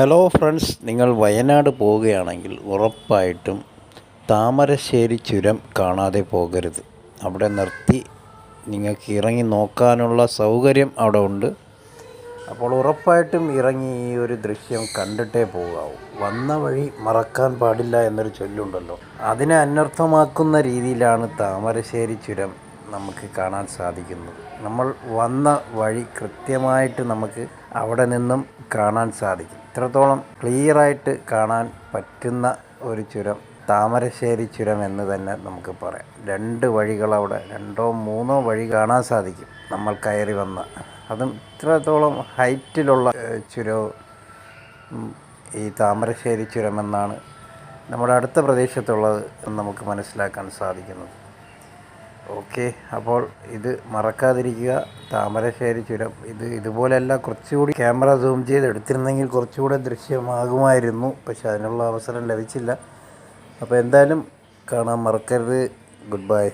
Hello friends നിങ്ങൾ വയനാട് പോവുകയാണെങ്കിൽ ഉറപ്പായിട്ടും താമരശ്ശേരി ചുരം കാണാതെ പോകരുത്. അവിടെ നിർത്തി നിങ്ങൾക്ക് ഇറങ്ങി നോക്കാനുള്ള സൗകര്യം അവിടെ ഉണ്ട്. അപ്പോൾ ഉറപ്പായിട്ടും ഇറങ്ങി ഈ ഒരു ദൃശ്യം കണ്ടിട്ടേ പോകാവൂ. വന്ന വഴി മറക്കാൻ പാടില്ല എന്നൊരു ചൊല്ലുണ്ടല്ലോ. അതിനെ അന്വർത്ഥമാക്കുന്ന രീതിയിലാണ് താമരശ്ശേരി ചുരം നമുക്ക് കാണാൻ സാധിക്കുന്നത്. നമ്മൾ വന്ന വഴി കൃത്യമായിട്ട് നമുക്ക് അവിടെ നിന്നും കാണാൻ സാധിക്കും. ഇത്രത്തോളം ക്ലിയറായിട്ട് കാണാൻ പറ്റുന്ന ഒരു ചുരം താമരശ്ശേരി ചുരം എന്ന് തന്നെ നമുക്ക് പറയാം. രണ്ട് വഴികളവിടെ രണ്ടോ മൂന്നോ വഴി കാണാൻ സാധിക്കും നമ്മൾ കയറി വന്ന. അതും ഇത്രത്തോളം ഹൈറ്റിലുള്ള ചുരവും ഈ താമരശ്ശേരി ചുരം എന്നാണ് നമ്മുടെ അടുത്ത പ്രദേശത്തുള്ളത് എന്ന് നമുക്ക് മനസ്സിലാക്കാൻ സാധിക്കുന്നത്. ഓക്കെ അപ്പോൾ ഇത് മറക്കാതിരിക്കുക. താമരശ്ശേരി ചുരം ഇത് ഇതുപോലെയല്ല കുറച്ചുകൂടി ക്യാമറ സൂം ചെയ്ത് എടുത്തിരുന്നെങ്കിൽ കുറച്ചുകൂടെ ദൃശ്യമാകുമായിരുന്നു. പക്ഷെ അതിനുള്ള അവസരം ലഭിച്ചില്ല. അപ്പോൾ എന്തായാലും കാണാൻ മറക്കരുത്. Good bye.